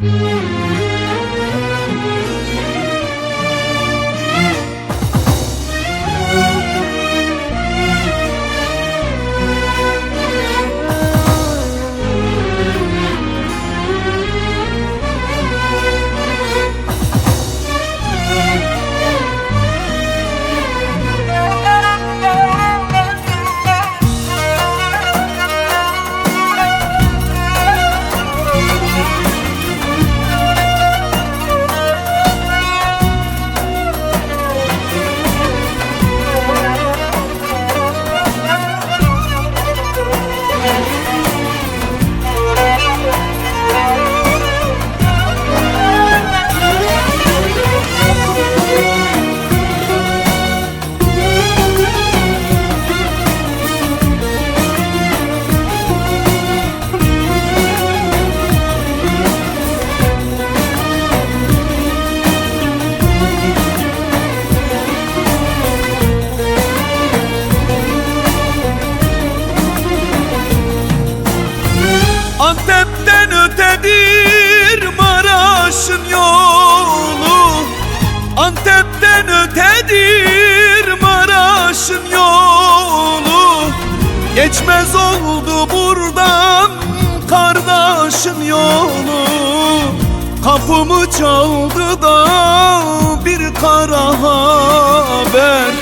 Antep'ten Maraş'ın yolu Antep'ten ötedir Maraş'ın yolu. Geçmez oldu buradan kardeşin yolu. Kapımı çaldı da bir kara haber.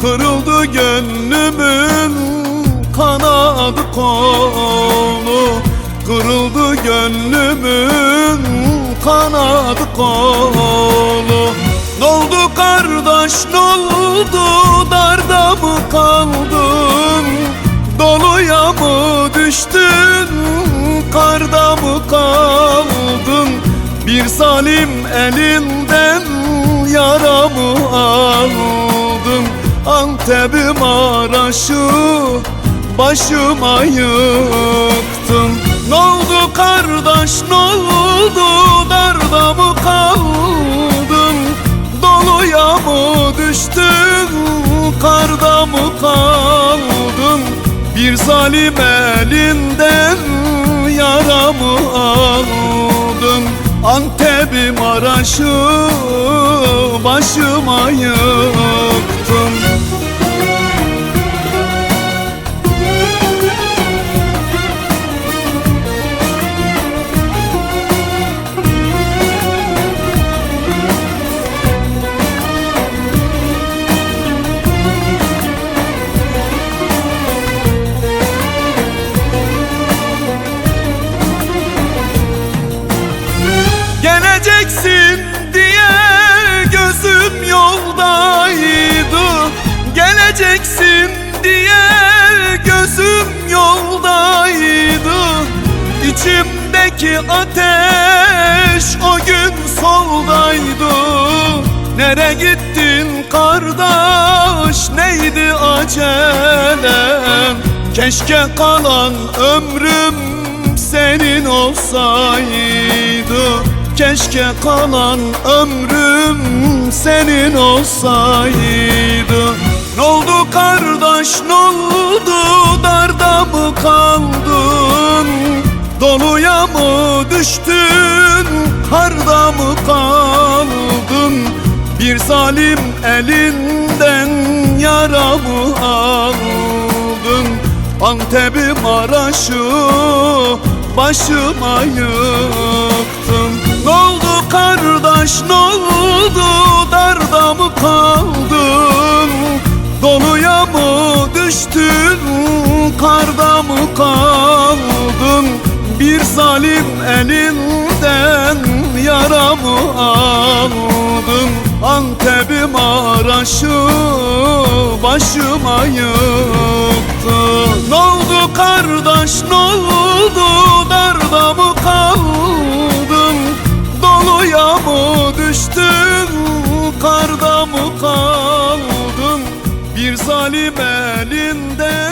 Kırıldı gönlümün kanadı kolu. Kırıldı gönlümün kanadı kolu. Noldu kardeş noldu darda mı kaldın? Doluya mı düştün? Karda mı kaldın? Bir zalim elinden yaramı aldın? Antep'i Maraş'ı başıma yıktın N'oldu kardeş n'oldu darda mı kaldın? Doluya mı düştün? Karda mı kaldın? Bir zalim elinden yaramı aldın? Antep'i Maraş'ı başıma İçimdeki ateş o gün soldaydı. Nere gittin kardeş? Neydi acelem? Keşke kalan ömrüm senin olsaydı. Keşke kalan ömrüm senin olsaydı. N'oldu kardeş? N'oldu darda mı kaldın Doluya mı düştün harda mı kaldın? Bir zalim elinden yaramı aldın? Antep'i Maraş'ı başıma yıktın. N'oldu kardeş n'oldu darda mı kaldın? Doluya mı düştün karda mı kaldın zalim elinden yaramı aldın Antep'i Maraş'ı başıma yıktın N'oldu kardeş n'oldu darda mı kaldın Doluya mı düştün? Karda mı kaldın? Bir zalim elinden